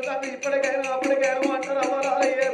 దేవుడు ఇప్పటికైనా అప్పటికైనా అంటారు అమ్మరాలయ్యే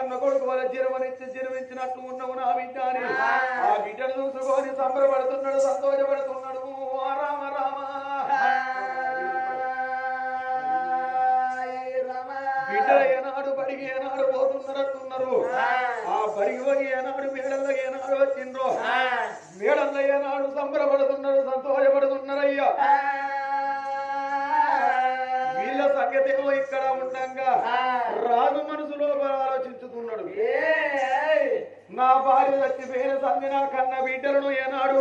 కన్న కొడుకు వల్ల జీరమనిచ్చి జీరమించినట్టు ఉన్నావు నా బిడ్డ అని. ఆ. బిడ్డను చూసుకొని సంబరపడుతున్నాడు సంతోషపడుతున్నాడు. రామ రామ. బిడ్డలు ఏనాడు బడికి ఏనాడు పోతున్నట్టున్నారు ఆ. బడికి పోయి ఏనాడు మేడల్లో ఏనాడు వచ్చిండ్రో. మేడల్లో ఏనాడు సంబరపడుతున్నారు సంతోషపడుతున్నారయ్యా. వీళ్ళ సంగతి ఏమో ఇక్కడ ఉండంగా. రాజు మనసులో ఆలోచించుతున్నాడు నా భార్య చచ్చిపోయిన సంధి నా కన్న బిడ్డలను ఏనాడు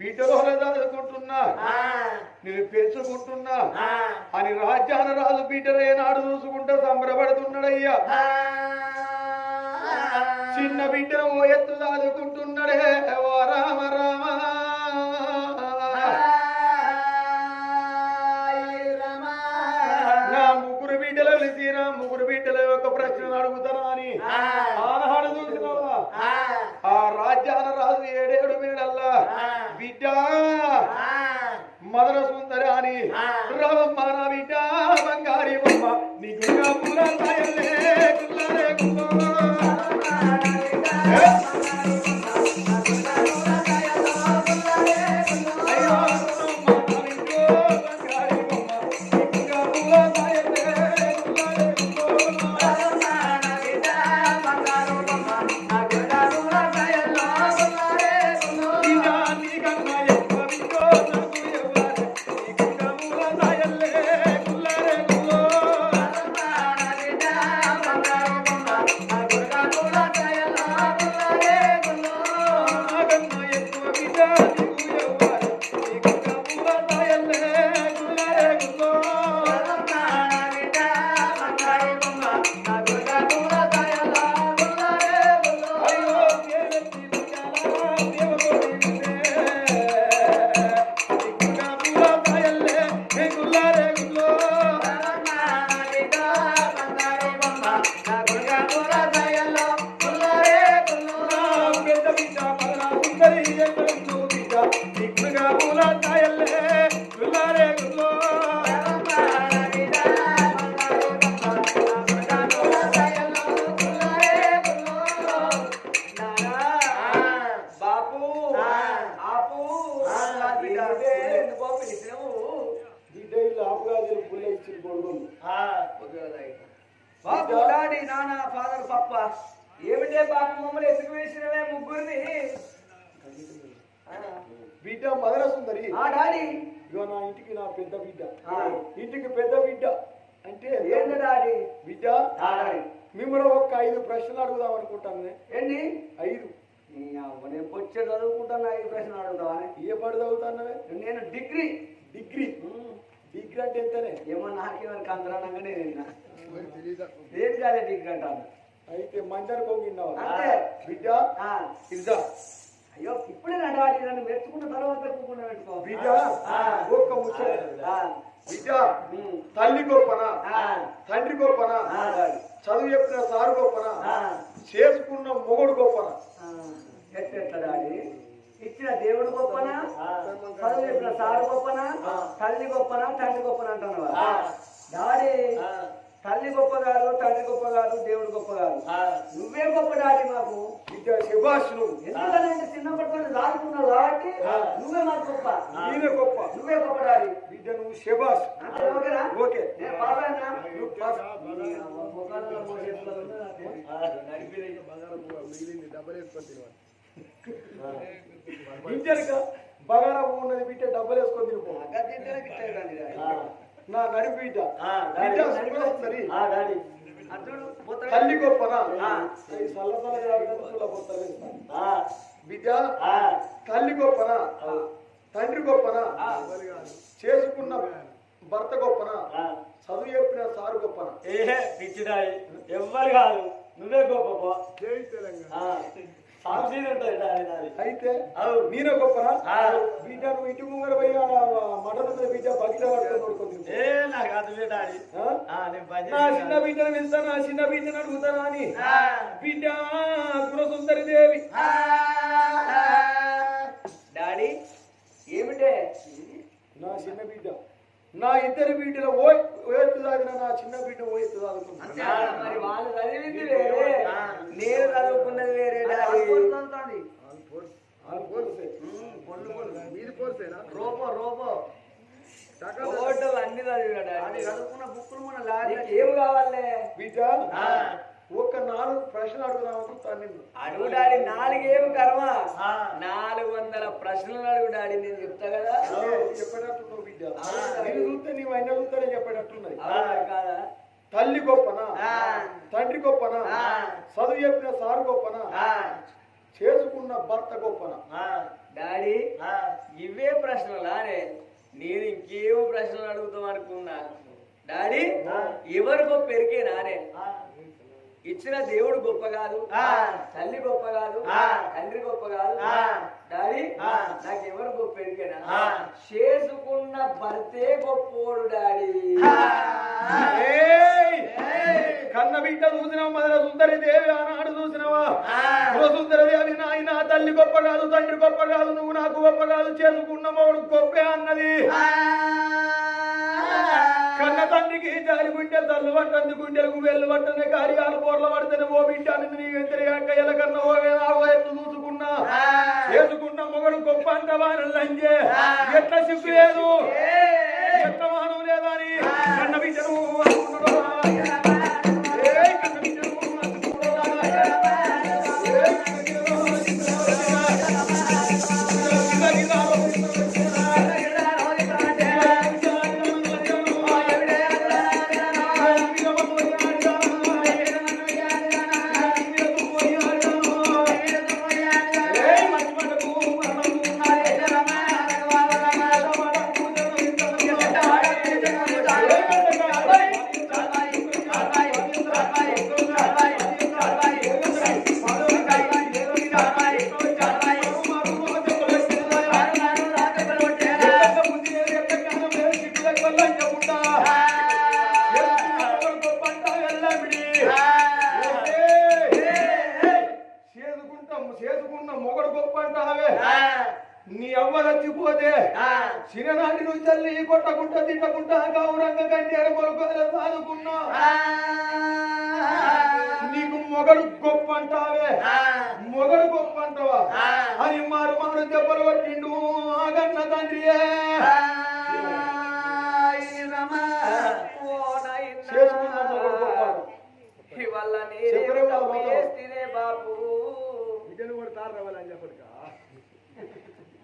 బిడ్డలో చదువుకుంటున్నా? నేను పెంచుకుంటున్నా? అని రాజ్యాన రాజు బిడ్డలు ఏనాడు చూసుకుంటూ సంబరపడుతున్నాడయ్యా. చిన్న బిడ్డను ఓ ఎత్తు చదువుకుంటున్నాడే. ఓ రామ. బిడ్డ మదన సుందరి అని రామమ్మ నా బిడ్డ బంగారి బొమ్మ. నీకు కుల్లరే బిడ్డ మదన సుందరి. ఆ డాడీ. ఇగో నా ఇంటికి నా పెద్ద బిడ్డ. ఆ. ఇంటికి పెద్ద బిడ్డ. అంటే ఏంటి డాడీ? బిడ్డ? మిమ్మల్ని ఒక్క ఐదు ప్రశ్నలు అడుగుదాం అనుకుంటాను. ఏంటి ఐదు. నేను పొచ్చే చదువుకుంటాను ఐదు ప్రశ్నలు అడుగుతావని ఏ పడి చదువుతానవే? నేను డిగ్రీ. డిగ్రీ? డిగ్రీ అంటే ఎంతనే? ఏమో నాకేమని కందరానంగానే నేను. ఏం కాదే డిగ్రీ అంటాను అయితే పొంగిన్నావా అంతే. బిడ్డ? ఆ, ఇదా అయ్యో ఇప్పుడే నా డాడీ నన్ను మెచ్చుకున్న తర్వాత కూకుండా పెట్టుకో బిడ్డ ఆ, ఒక్క ముచ్చట. బిడ్డ తల్లి గొప్పనా? ఆ, తండ్రి గొప్పనా. చదువు చెప్పిన సారు గొప్పనా? ఆ, చేసుకున్న మొగుడు గొప్పనా? ఇచ్చిన దేవుడు గొప్పనా? చదువు చెప్పిన సారు గొప్పనా? తల్లి గొప్పనా? తండ్రి గొప్పనా అంటున్నావా? డాడీ తల్లి గొప్ప కాదు తండ్రి గొప్ప కాదు దేవుడు గొప్ప కాదు నువ్వే గొప్ప డాడీ మాకు బిడ్డ శభాష్ నువ్వు ఎందుకంటే చిన్నప్పటి నుంచి దాచుకున్నావు కాబట్టి నువ్వే మాకు గొప్ప? ఈయన గొప్ప. నువ్వే గొప్ప డాడీ బిడ్డ నువ్వు శభాష్ ఓకేనా? ఓకే. నేను నువ్వు బగారా ఉన్నది బిడ్డ డబ్బులు వేసుకొని తినిపో. నా నడి బిడ్డ. తల్లి గొప్పనా బిడ్డ తల్లి గొప్పనా? తండ్రి గొప్పనా. చేసుకున్న భర్త గొప్పనా? ఆ. చదువు చెప్పిన సారు గొప్పనా? ఏ పిచ్చిడాయి ఎవ్వరు కాదు. నువ్వే గొప్ప పో. ఆ, నాది. అయితే. నేనే గొప్పనా ఆ. బిడ్డ నువ్వు ఇంటి ముంగర పోయి మటన్ బిడ్డ బగిట నా చిన్న. బిడ్డను వెళ్తాను నా చిన్న బిడ్డను అడుగుతానా అని. బిడ్డ గుణసుందరి దేవి. డాడీ ఏమిటే? నా చిన్న బిడ్డ. నా ఇద్దరు బిడ్డల ఓ ఎత్తు తాగిన నా చిన్న బిడ్డ ఓ ఎత్తు తాగుతుంది మరి వాళ్ళు చదివింది వేరే. నేను చదువుకున్నది వేరే. రోబో. టోటల్ అన్ని చదువుకున్న బుక్కులు మన లారీ ఏం కావాలే? బిడ్డ ఒక్క నాలుగు ప్రశ్నలు అడుగుదామని తన్నింది. అడుగు డాడీ నాలుగేం కర్మ? నాలుగు వందల ప్రశ్నలు అడుగు డాడీ నేను చెప్తా కదా. చెప్పేటట్టున్నావు బిడ్డ నేను చూస్తే నీవు అయిన చూస్తేనే చెప్పేటట్టున్నది కాదా? తల్లి గొప్పనా? ఆ. తండ్రి గొప్పనా? ఆ. చదువు చెప్పిన సారు గొప్పనా? చేసుకున్న భర్త గొప్పనా? డాడీ ఇవే ప్రశ్నలానే నేను. ఇంకేమో ప్రశ్నలు అడుగుతాం అనుకున్నా. డాడీ ఎవరు గొప్ప ఎరికే నానే? ఇచ్చిన దేవుడు గొప్ప కాదు తల్లి గొప్ప కాదు తండ్రి గొప్ప కాదు. డాడీ నాకు ఎవరు గొప్ప ఎరికేనా చేసుకున్న భర్తే గొప్పోడు డాడీ! కన్న బిడ్డ చూసినావా మదన సుందరి దేవి ఆనాడు చూసినావా? సుందరి దేవి నాయన తల్లి గొప్ప కాదు తండ్రి గొప్ప కాదు నువ్వు నాకు గొప్ప కాదు చేసుకున్న మోడు గొప్పే అన్నది. కన్న తండ్రికి జారి గుండె తల్లు పట్టంది గుండెలకు వెళ్ళు పట్టని కార్యాలు బోర్ల పడితేనే ఓ బిడ్డ నీ వ్యతిరేక ఎల కన్నా ఓ ఎత్తు చూసుకున్నా. చేసుకున్న మొగడు గొప్ప అంటవా లంజే. ఎట్ల సిగ్గు లేదు. ఎట్ల మానం లేదా అని కన్న బిడ్డను చెప్పరే బాబు. బిడ్డను కొడతారు రావాలని చెప్పడుకా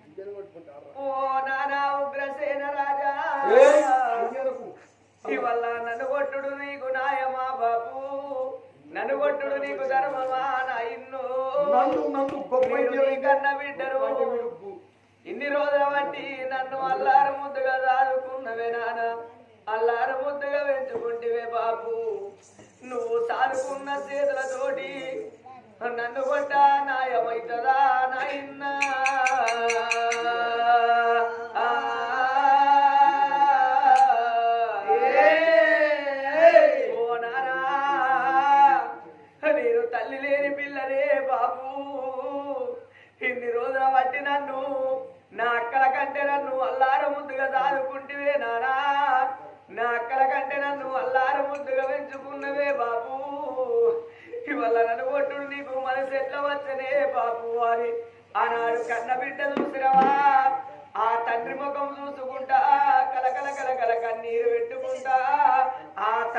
బిడ్డను కొట్టుకుంటారు ఓ నానా ఉగ్రసేన రాజా. ఇవల్ల నన్ను కొట్టుడు నీకు నాయమా బాబు? నన్ను కొట్టుడు నీకు ధర్మమా నాయన్ను కన్న బిడ్డను ఇన్ని రోజుల బట్టి నన్ను అల్లారు ముద్దుగా దాదుకున్నవే నాన్న అల్లారు ముద్దుగా పెంచుకుంటివే బాబు. నువ్వు సాదుకున్న చేతులతోటి నన్ను కొట్ట నాయమైతదా నాయన్నా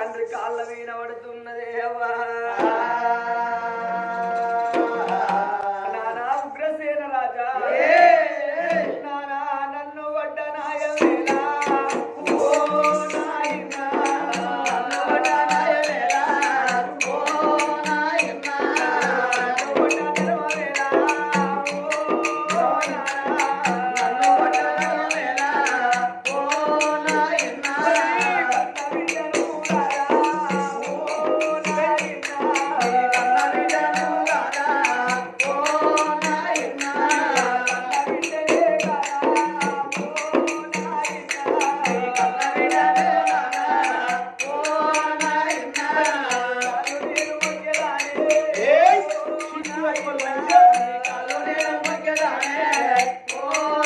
తండ్రి కాళ్ళ మీద పడుతున్నదే Olé!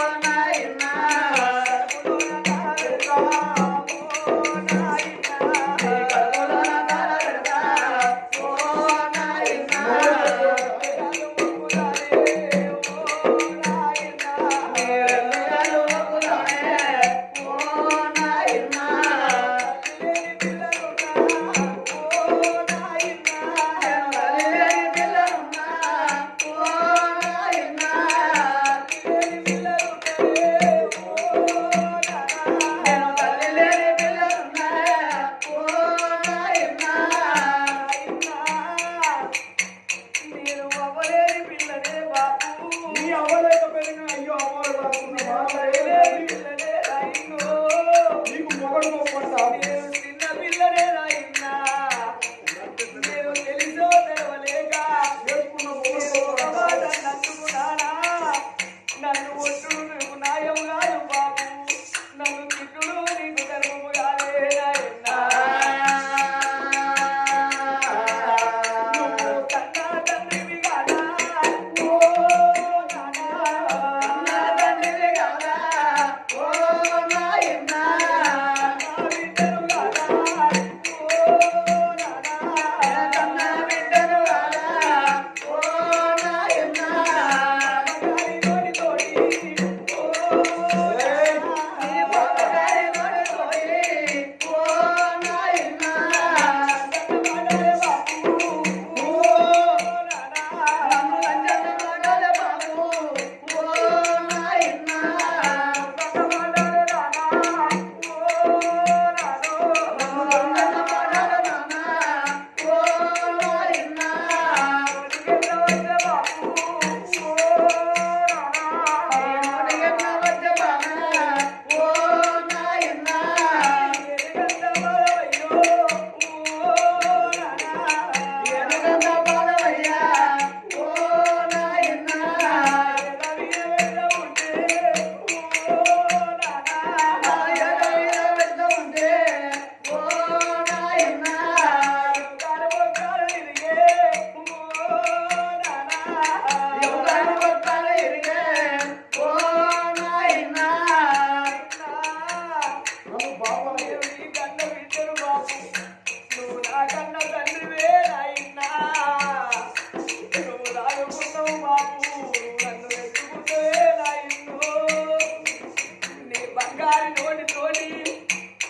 ನೋಡಿ ನೋಡಿ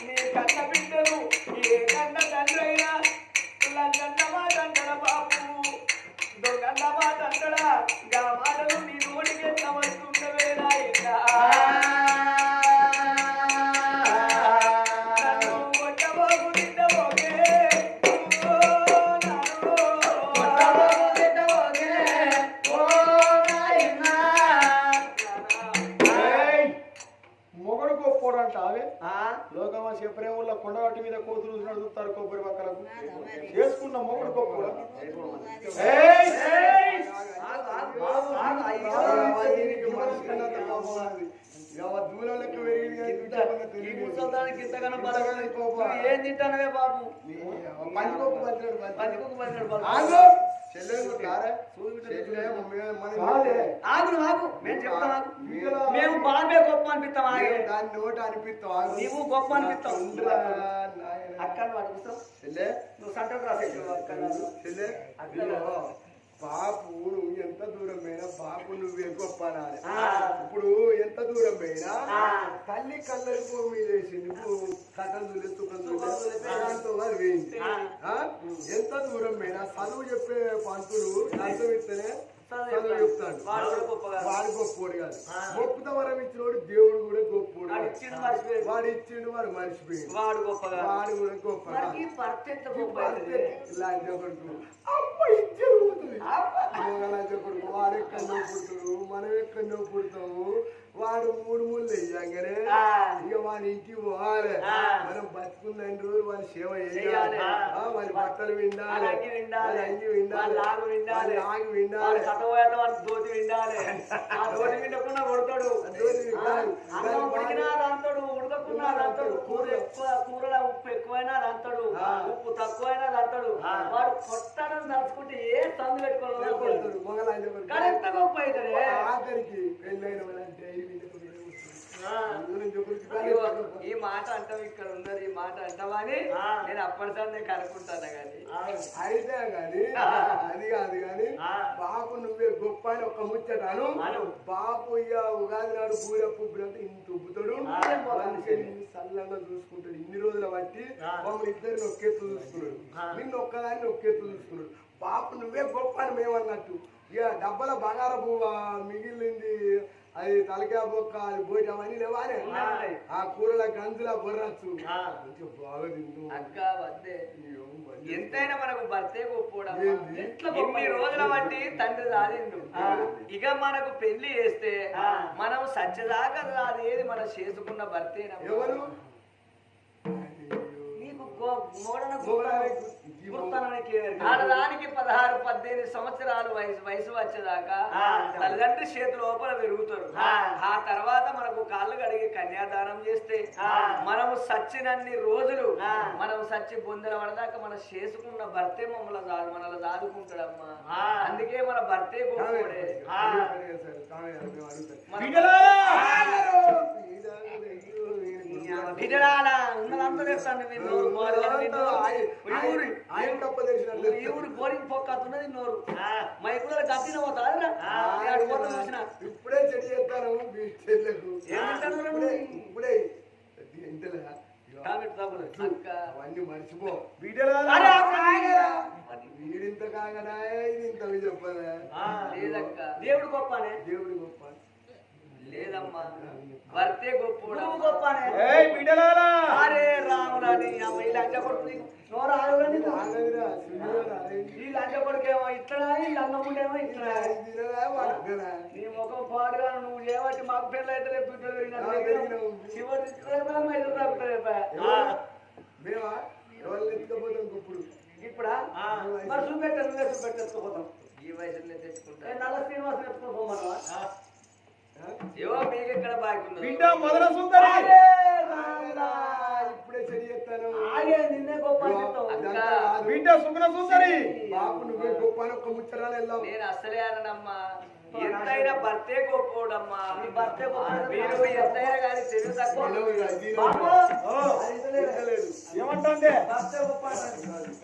ನೀ ಕನ್ನ ಬಿಟ್ಟರು ఏం తింటానవే బాబు పట్టినాడు, పట్టినాడు. పందికొక్కు పడినాడు బాబు. మేము బాబే గొప్ప అనిపిస్తాం గొప్ప అనిపిస్తావు అడుగుతావు చెల్లె. నువ్వు బాపు నువ్వు ఎంత దూరం పోయినా బాపు నువ్వే గొప్ప. ఇప్పుడు ఎంత దూరం పోయినా. తల్లి కళ్ళరి భూమి మీద వేసి నువ్వు కథలు. ఆ? ఎంత దూరం పోయినా చదువు చెప్పే పంతులు అర్థం ఇస్తేనే చెప్తాడు వాడు కూడా గొప్పగా. వాడు గొప్పోడు కాదు. గొప్పత వరం ఇచ్చినోడు దేవుడు కూడా గొప్పోడు వాడు ఇచ్చిండు. వాడు ఇచ్చిండు వాడు మర్చిపోయింది వాడు గొప్పగా వాడు కూడా గొప్ప గొప్ప వాడు ఎక్కడో పుడుతుడు మనం ఎక్కడో పుడతాము వాడు మూడు వేయంగానే ఆ. ఇక వాడి ఇంటికి పోవాలి. మనం బతుకున్న రోజులు వాడి సేవ చేయాలి. వాడి బట్టలు విండాలి. వాళ్ళ అంగి విండాలి. వాళ్ళ వాళ్ళ లాగు విండాలి. వాళ్ళ లాగు వాడు విండాలి కట్టబోయేట దోతి విండాలి. ఆ దోతి విండకుండా కొడతాడు. అన్నం ఉడికినా ఉడకకున్నా కూర ఎక్కువ కూరలో ఉప్పు ఎక్కువైనా ఆ. ఉప్పు తక్కువైనా దంతాడు వాడు కొట్టడం తలుచుకుంటే ఏ సందు పెట్టుకోవాలి? ఎంత గొప్ప అవుతుంది ఆఖరికి పెళ్ళైన వాళ్ళంటే ఈ మాట అంటాం ఇక్కడ ఉన్నారు ఈ మాట అంటామని నేను అప్పటిసారి నేను కనుక్కుంటాను కానీ. అయితే గాని అది కాదు గాని బాపు నువ్వే గొప్ప అని ఒక ముచ్చటాను. బాపు ఇక ఉగాది నాడు పూర పుబ్బులంటే ఇంత ఉబ్బుతాడు. సల్లంగా చూసుకుంటాడు. ఇన్ని రోజుల బట్టి మమ్మల్ని ఇద్దరు నొక్కెత్తు చూసుకున్నాడు. నిన్ను ఒక్కదాన్ని నొక్కెత్తు చూసుకున్నాడు. బాపు నువ్వే గొప్ప అని మేమన్నట్టు. ఇక డబ్బల బంగార పువ్వ మిగిలింది అది తలకాయ బొక్క అది పోయి అవన్నీ ఆ. కూరల గంజుల బొర్రచ్చు. మంచిగా బాగా తింటూ అక్క వద్దే. ఎంతైనా మనకు భర్తే గొప్పోడా ఏంది? ఇన్ని రోజుల బట్టి తండ్రి సాధిండు ఇక మనకు పెళ్ళి చేస్తే మనం సత్యదాకా అదేది మనం చేసుకున్న భర్తేనమ్మా. ఎవరు? ఆడదానికి పదహారు పద్దెనిమిది సంవత్సరాలు వయసు వయసు వచ్చేదాకా తల్లిదండ్రి చేతి లోపల పెరుగుతారు. ఆ. తర్వాత మనకు కాళ్ళు కడిగి కన్యాదానం చేస్తే మనము సచ్చినన్ని రోజులు మనం సచ్చి బొందల పడదాకా మనం చేసుకున్న భర్తే మమ్మల్ని దాదు మనల్ని దాదుకుంటాడమ్మా. అందుకే మన భర్తే గొప్పోడే బిడ్డరాల ఉన్నదంతా పోవాలి మీ నోరు. ఈ ఊరి బోరింగ్ పొక్క ఉన్నది నోరు. పోతారా ఇప్పుడే చెడి చేస్తాను ఇప్పుడే అవన్నీ మర్చిపో. వీడింత కాగడా ఇది ఇంత దేవుడి గొప్ప. లేదమ్మా. భర్తే గొప్ప బిడ్డలారా. అరే రామురాని అమ్మ ఈ లంచ కొడుకు నీకు నోరు ఆరుగా నీకు ఆగదురా, సుందరా, ఈ లంచ కొడుకేమో ఇట్లా ఈ లంగముడేమో ఇట్లా. నీ ముఖం పాడుగా నువ్వు చేయబట్టి మాకు పెళ్ళి అయితే బిడ్డలు పెరిగినావు. చివరి మైలు తప్పుతాయి మేమా? ఎవరు ఎత్తుకపోతాం ఇప్పుడు? ఇప్పుడా? మరి చూపెట్టేసుకోపోతాం ఈ వయసులో తెచ్చుకుంటా. నల్ల శ్రీనివాసం ఎత్తుకోపోమన్నావా ఏవో మీకు ఎక్కడ బాగుంది బిడ్డ మొదల సుందరి. ఇప్పుడే ఆగే నిన్నే గొప్ప చెప్తావు ఇదంతా కాదు. బిడ్డ సుగుణ సుందరి. బాపు నువ్వే గొప్ప అని ఒక్క ముచ్చరాలు వెళ్దాం నేను అసలే ఎంతైనా భర్తే గొప్పోడమ్మా. నీ భర్తే మీరు ఎంతైనా కానీ తెలివి తక్కువ. అంటాడు.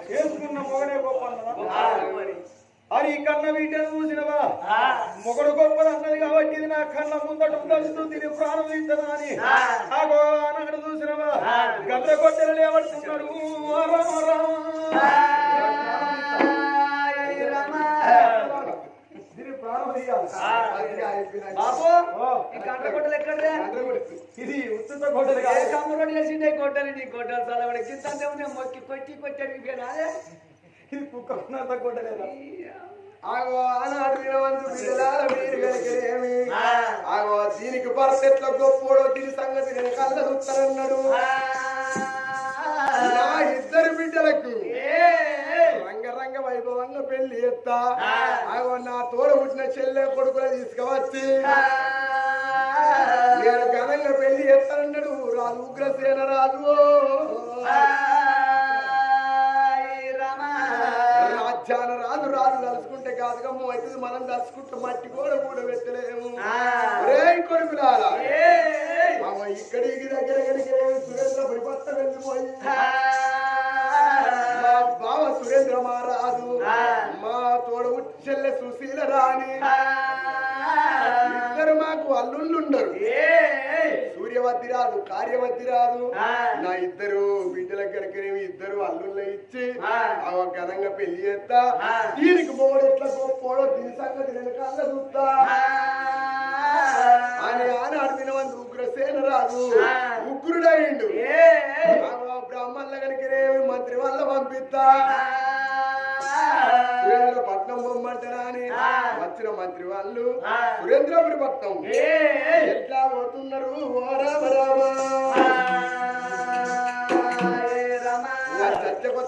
చేసుకున్న గొప్ప మరి. ఈ కన్న ఆ, మొగడు గొప్పది అన్నది కాబట్టి ఇది నా కళ్ళ ముందట ఉందలుతూ తిని ప్రాణం తీస్తాను అని. ఆగో అన్నగడు చూసినవా? గద్ద కొట్టెలు లేవడుతున్నాడు. ఇది ఉత్తుత కొట్టెలు ఏ కాదు. వేసిండే కొట్టాలి నీ కొట్టాలి చల్లబడి. కింద మొక్కి కొట్టి ఇది కుక్క ఉన్నంత కొట్టలేదా. ఆగో ఆనాడు వినవంతు బిడ్డలార మీరు ఆగో దీనికి భర్త ఎట్లా గొప్పోడో దీని సంగతి నేను కళ్ళ చూస్తానన్నాడు. నా ఇద్దరు బిడ్డలకు రంగరంగ వైభవంగా పెళ్ళి ఎత్తా అగో నా తోడ పుట్టిన చెల్లె కొడుకులు తీసుకువచ్చి. నేను ఘనంగా పెళ్ళి ఎత్తానన్నాడు రాజు ఉగ్రసేన రాజు కాదుగమ్మ అవుతుంది. మనం తలుచుకుంటే మట్టి కూడా కూడా పెట్టలేము కొడుకులారా. ఇక్కడికి దగ్గర సురేంద్ర పరిపత్త వెళ్ళిపోయి మా బావ సురేంద్ర మహారాజు మా తోడు చెల్లె సుశీల రాణి. ఇద్దరు మాకు అల్లుళ్ళుండరు. సూర్యవతి రాదు కార్యవతి రాదు. నా ఇద్దరు బిడ్డల దగ్గరికి ఇద్దరు అల్లుళ్ళ ఇచ్చి ఆ. ఘనంగా పెళ్ళి చేస్తా. దీనికి పోవడం ఎట్లా గొప్పోడో దీని సంగతి కళ్ళ చూస్తా. అని ఆనాడు దినవంత ఉగ్రసేన రాదు ఉగ్రుడయిండు బ్రాహ్మణుల దగ్గరికి మంత్రి వల్ల పంపిస్తా. సురేంద్ర పట్నం బొమ్మంటారా అని వచ్చిన మంత్రి వాళ్ళు సురేంద్రపురి పట్నం. ఎట్లా పోతున్నారు? ఓ రామ రామ.